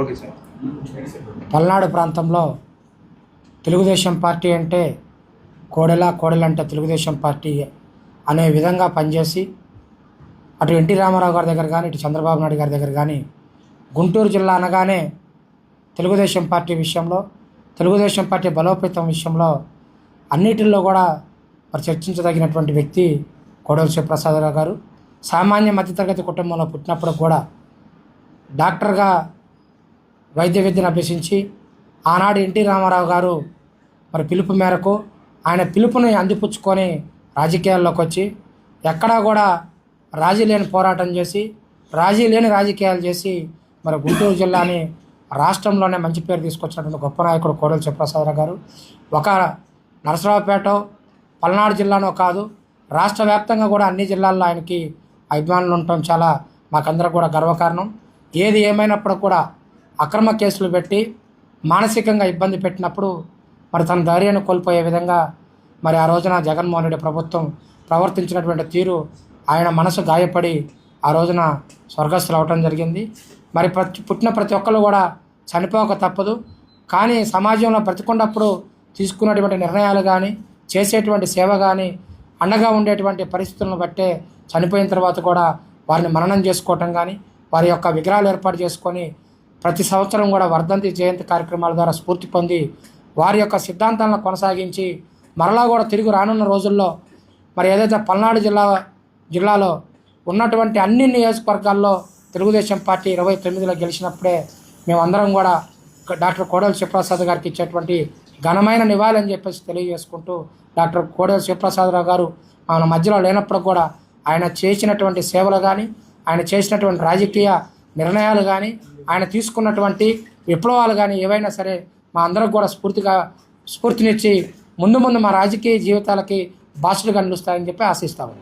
Okay. Sir. Palnadu ప్రాంతంలో Telugu Desam party అంటే కోడెల కోడెల అంటే తెలుగుదేశం పార్టీ అనే విధంగా పనిచేసి అటు ఎన్టీ రామారావు గారి దగ్గర కానీ ఇటు చంద్రబాబు నాయుడు గారి దగ్గర కానీ గుంటూరు జిల్లా అనగానే తెలుగుదేశం పార్టీ విషయంలో తెలుగుదేశం పార్టీ బలోపేతం విషయంలో అన్నిటిల్లో కూడా మరి చర్చించదగినటువంటి వ్యక్తి కోడెల శివప్రసాదరావు గారు. సామాన్య మధ్యతరగతి కుటుంబంలో పుట్టినప్పుడు కూడా డాక్టర్గా వైద్య విద్యను అభ్యసించి ఆనాడు ఎన్టీ రామారావు గారు మరి పిలుపు మేరకు ఆయన పిలుపుని అందిపుచ్చుకొని రాజకీయాల్లోకి వచ్చి ఎక్కడా కూడా రాజీ లేని పోరాటం చేసి రాజీ లేని రాజకీయాలు చేసి మరి గుంటూరు జిల్లాని రాష్ట్రంలోనే మంచి పేరు తీసుకొచ్చినటువంటి గొప్ప నాయకుడు కోడెల శివప్రసాదరావు గారు. ఒక నరసరావుపేట పల్నాడు జిల్లానో కాదు రాష్ట్ర వ్యాప్తంగా కూడా అన్ని జిల్లాల్లో ఆయనకి అభిమానులు ఉండటం చాలా మాకందరూ కూడా గర్వకారణం. ఏది ఏమైనప్పుడు కూడా అక్రమ కేసులు పెట్టి మానసికంగా ఇబ్బంది పెట్టినప్పుడు మరి తన ధైర్యాన్ని కోల్పోయే విధంగా మరి ఆ రోజున జగన్మోహన్ రెడ్డి ప్రభుత్వం ప్రవర్తించినటువంటి తీరు ఆయన మనసు గాయపడి ఆ రోజున స్వర్గస్థులు అవటం జరిగింది. మరి ప్రతి పుట్టిన ప్రతి ఒక్కరు కూడా చనిపోక తప్పదు. కానీ సమాజంలో బ్రతికున్నప్పుడు తీసుకున్నటువంటి నిర్ణయాలు కానీ చేసేటువంటి సేవ కానీ అండగా ఉండేటువంటి పరిస్థితులను బట్టే చనిపోయిన తర్వాత కూడా వారిని మననం చేసుకోవటం కానీ వారి యొక్క విగ్రహాలు ఏర్పాటు చేసుకొని ప్రతి సంవత్సరం కూడా వర్ధంతి జయంతి కార్యక్రమాల ద్వారా స్ఫూర్తి పొంది వారి యొక్క సిద్ధాంతాలను కొనసాగించి మరలా కూడా తిరిగి రానున్న రోజుల్లో మరి ఏదైతే పల్నాడు జిల్లా జిల్లాలో ఉన్నటువంటి అన్ని నియోజకవర్గాల్లో తెలుగుదేశం పార్టీ ఇరవై తొమ్మిదిలో గెలిచినప్పుడే మేమందరం కూడా డాక్టర్ కోడెల శివప్రసాద్ గారికి ఇచ్చేటువంటి ఘనమైన నివాళి అని చెప్పేసి తెలియజేసుకుంటూ డాక్టర్ కోడెల శివప్రసాదరావు గారు మన మధ్యలో లేనప్పుడు కూడా ఆయన చేసినటువంటి సేవలు కానీ ఆయన చేసినటువంటి రాజకీయ నిర్ణయాలు కానీ ఆయన తీసుకున్నటువంటి విప్లవాలు కానీ ఏవైనా సరే మా అందరికి కూడా స్ఫూర్తిగా స్ఫూర్తినిచ్చి ముందు ముందు మా రాజకీయ జీవితాలకి బాసులుగా నిలుస్తాయని చెప్పి ఆశిస్తాము